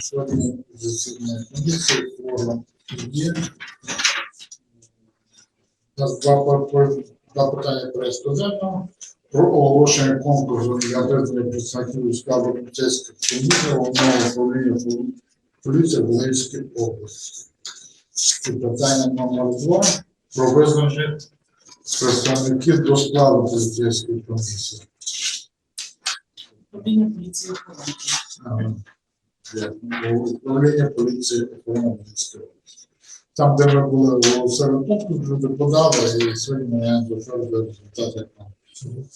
Сьогодні засідання комісії форум є. У нас два, питання порядку денного. Про оголошення конкурсу для визнання представників складу поліцейських комісій головного управління пол- поліції Волинської області. Питання номер два про визначення представників до складу поліцейської комісії. Управління поліції. Управління поліції Волинської області. Там, де ми були у Северопункту, люди подали, і сьогодні я затвердив результати конкурсу.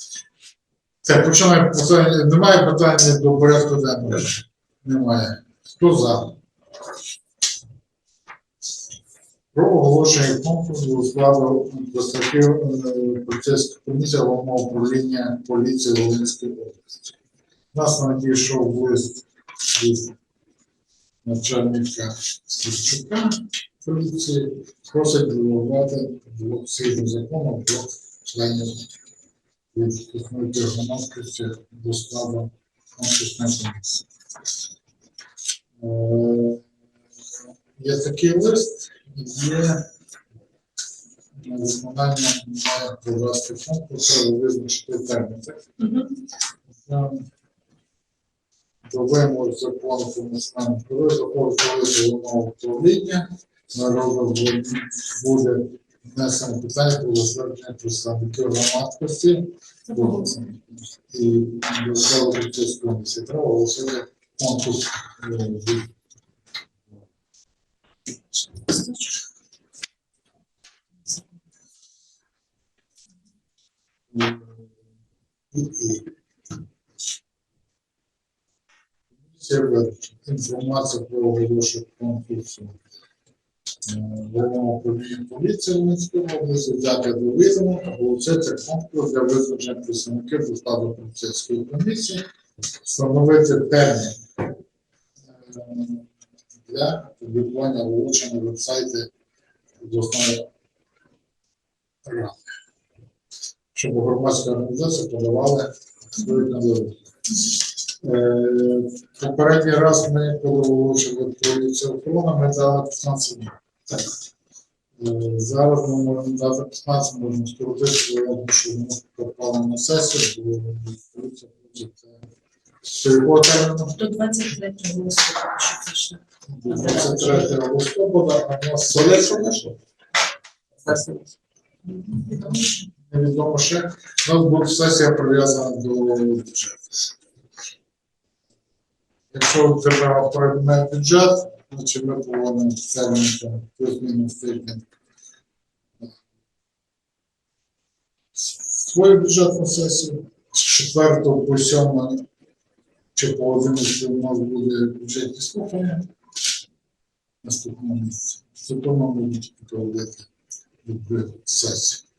Це починаємо питання. Немає питання до порядку денного? Немає. Хто за? Про оголошення конкурсу складу представників е, поліцейської комісії головного управління поліції Волинської області. У нас надійшов лист від начальника Сівчука поліції, просить виявляти двох згідно закону двох членів від громадськості до складу конкурсної комісії. Е, Є такий лист, є на виконання має провести конкурс, визначити термін. Вимог закону про національну коли закону коли головного управління народу буде внесено питання про затвердження представників громадськості і до поліцейської комісії. Треба оголосити конкурс. е, від- і- і- інформація про оголошення конкурсу е, головного управління поліції Волинської області взяти до відома, оголосити конкурс для визначення представників до складу поліцейської комісії, встановити термін е, для публікування оголошення на вебсайті обласної ради, щоб громадська організація подавали свої кандидатури. Е, Попередній раз ми, коли оголошували поліцію ми дали 15 днів. Так. Е, Зараз ми можемо дати 15, можемо скоротити, що ми попали на сесію, бо поліція. Що якого терміну? До 23 листопада, що пише. 23 листопада, а в нас вийшло? Відомо, Невідомо ще. У нас буде сесія прив'язана до бюджету. Якщо держава прийме бюджет, значить ми повинні термін плюс-мінус тиждень. Свою бюджетну сесію з 4 по 7 чи по 11 у нас буде бюджетні слухання наступного місяця. Зато ми будемо проводити сесії.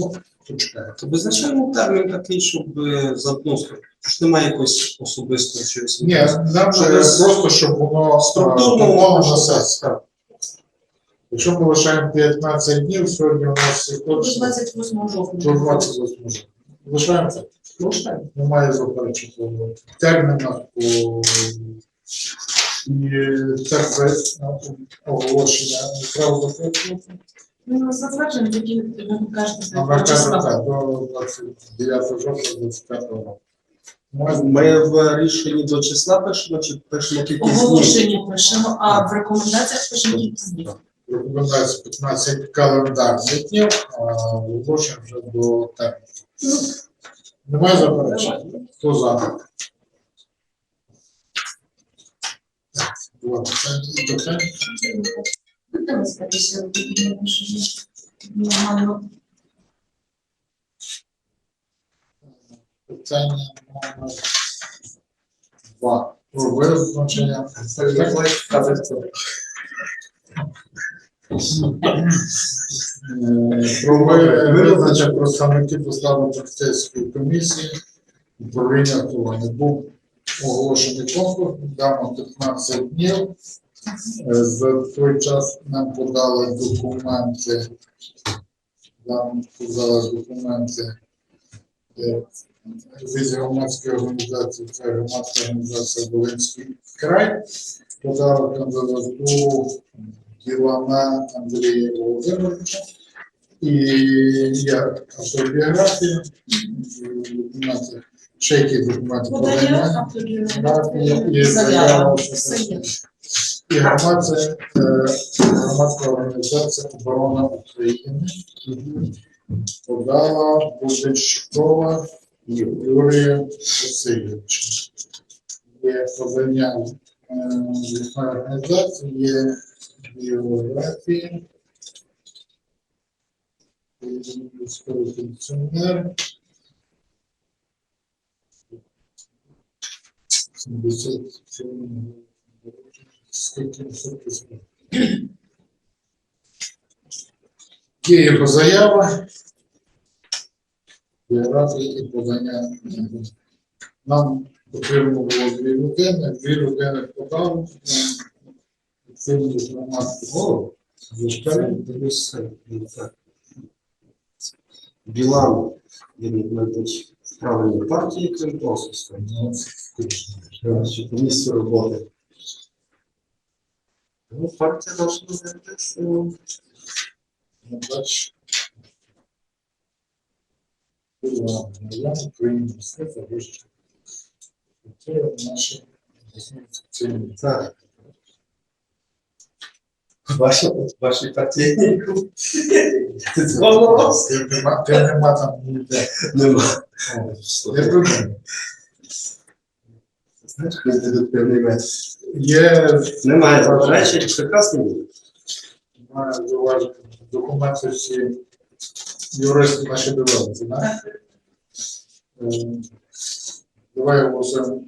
Ну, почекаємо. Визначаємо термін такий, щоб е, заткнути. Ж немає якогось особистого чогось. Ні, нам же просто, щоб воно Структурно на можна. Якщо ми лишаємо 15 днів, сьогодні у нас До хоче 28 жовтня. до 28 жовтня. Лишаємо це? Можна? Немає заперечень по термінах, по і це оголошення не треба заперечувати. Ну, затвердження, які ви кажете, до числа. так, до 29 жовтня 25 року. Ми в рішенні до числа пишемо чи пишемо кількість днів? Оголошення пишемо, а в рекомендаціях пишемо кількість днів. Рекомендація 15 календарних днів, а оголошення вже до терміну. Немає заперечень? Хто за? Питання. І питання. Будемо скоріше нормально. Питання номер два. Про визначення Е, Про ви- визначення представників складу поліцейської комісії управління охорони. Був оголошений конкурс, дано 15 днів. Е, За той час нам подали документи. Нам подали документи від громадської організації, це громадська організація Волинський край, подала кандидатуру Ділана Андрія Володимировича. І я автобіографія, документи, ще які документи Подання і заява. І громадська, е, громадська організація оборона України подала Будичкова Юрія Васильовича. Є подання е, їхньої організації, є біографії, військовий пенсіонер. 77 скільки високих Є його заява, біографія і подання. Нам потрібно було дві людини, дві людини подали, цим громадську Чекай, дивлюсь, ну, так. Білан, партії, крім того, місцю роботи. Ну, партія наша десь, ну, Бач. Була моя все. Так. Ваша, ваші партійні Знову Ти нема, там ніде. нема. Не придумай. Знаєш, певний метод. Є Немає заперечень, прекрасно буде. маю зауважити документи всі юристи наші дивилися, да? Е, Давай оголосимо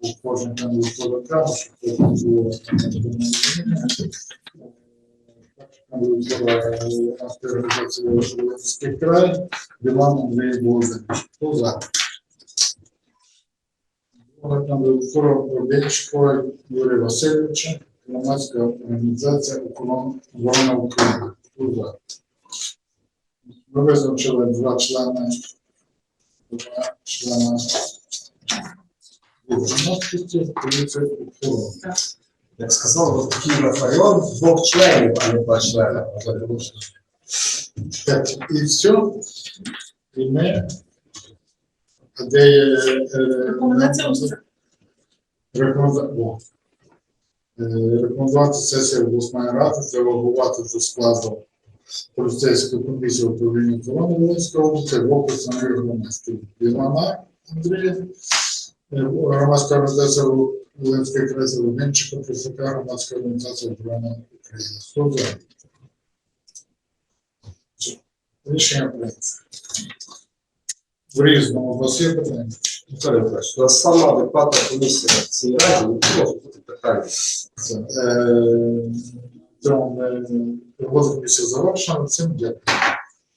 у кожен кандидатуру окремо, щоб це було там, не було зміни. Е, Кандидатура нашої організації Волинський край, Білан Андрій Володимирович. Хто за? Кандидатура Бабінчикова Юрія Васильовича, громадська організація «Охорона- оборона України. Ми визначили два члени, два члена громадськості, поліція охорони. Як сказав Київ Рафайон, двох членів, а не два члени. Так, і все. І ми, де є е, Рекомендація ось рекоменда- о. Е, рекомендувати сесію обласної ради делегувати до складу поліцейської комісії управління охорони Волинської області в представник громадських Білана Андрія, е, громадська організація Волинської країни Волинчика, представника громадська організація охорони України. Рішення прийнято. В різному у питання? Віталій сама адекватна комісія в цій раді, не може бути питання. Е, Цьому е, робота комісії завершена. Всім дякую.